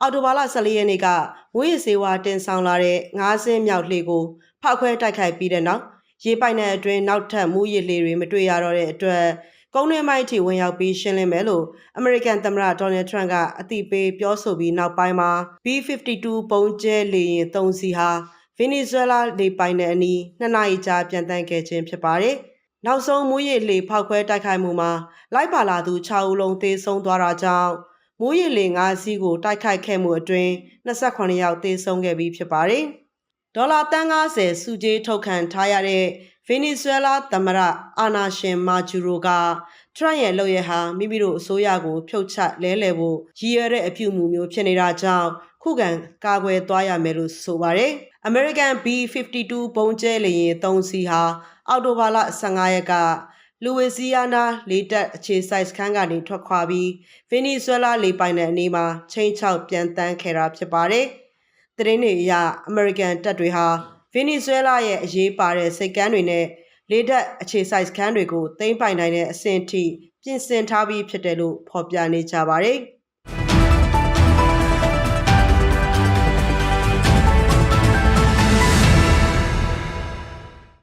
အော်တိုဘာလ14ရက်နေ့ကမွေးရစေဝါတင်ဆောင်လာတဲ့ငါးစင်းမြောက်လှေကိုဖောက်ခွဲတိုက်ခိုက်ပြီးတဲ့နောက်ရေပိုက်နယ်အတွင်းနောက်ထပ်မူးရလှေတွေမတွေ့ရတော့တဲ့အတွက်ကုန်းတွင်းမိုက်အထိဝင်ရောက်ပြီးရှင်းလင်းမယ်လို့အမေရိကန်သမ္မတဒေါ်နယ်ထရန့်ကအသိပေးပြောဆိုပြီးနောက်ပိုင်းမှာ B52 ပုံကျဲလေယာဉ်၃စီးဟာဗင်နီဇွဲလားလေပိုင်နယ်အနီးနှစ်နာရီကြာပြန်တန်းခဲ့ခြင်းဖြစ်ပါတယ်။နောက်ဆုံးမူးရလှေဖောက်ခွဲတိုက်ခိုက်မှုမှာလိုက်ပါလာသူ6ဦးလုံးသေဆုံးသွားတာကြောင့် မိုးရေလေ၅စီးကိုတိုက်ခိုက်ခဲ့မှုအတွင်း28ယောက်သေဆုံးခဲ့ပြီးဖြစ်ပါတယ်။ဒေါ်လာတန်း90စုကြေးထုတ်ခံထားရတဲ့ဗင်နီဇွဲလားသမ္မတအာနာရှင်မာဂျူရိုကထရန့်ရဲ့လုပ်ရဟာမိမိတို့အစိုးရကိုဖြုတ်ချလဲလှယ်ဖို့ရည်ရွယ်တဲ့အပြုအမူမျိုးဖြစ်နေတာကြောင့်ခုခံကာကွယ်သွားရမယ်လို့ဆိုပါတယ်။ American B52 ပုံကျဲလေယာဉ်၃စီးဟာအော်တိုဘာလ15ရက်က လူဝီစီယာနာလေတပ်အခြေစိုက်စခန်းကနေထွက်ခွာပြီးဗင်နီဇွဲလားလေပိုင်နယ်အနီးမှာချိန်ချောက်ပြန်တန်းခဲ့တာဖြစ်ပါတယ်။သတင်းတွေအရအမေရိကန်တပ်တွေဟာဗင်နီဇွဲလားရဲ့အရေးပါတဲ့စိတ်ကမ်းတွေနဲ့လေတပ်အခြေစိုက်စခန်းတွေကိုသိမ်းပိုင်နိုင်တဲ့အဆင့်အထိပြင်ဆင်ထားပြီးဖြစ်တယ်လို့ဖော်ပြနေကြပါတယ်။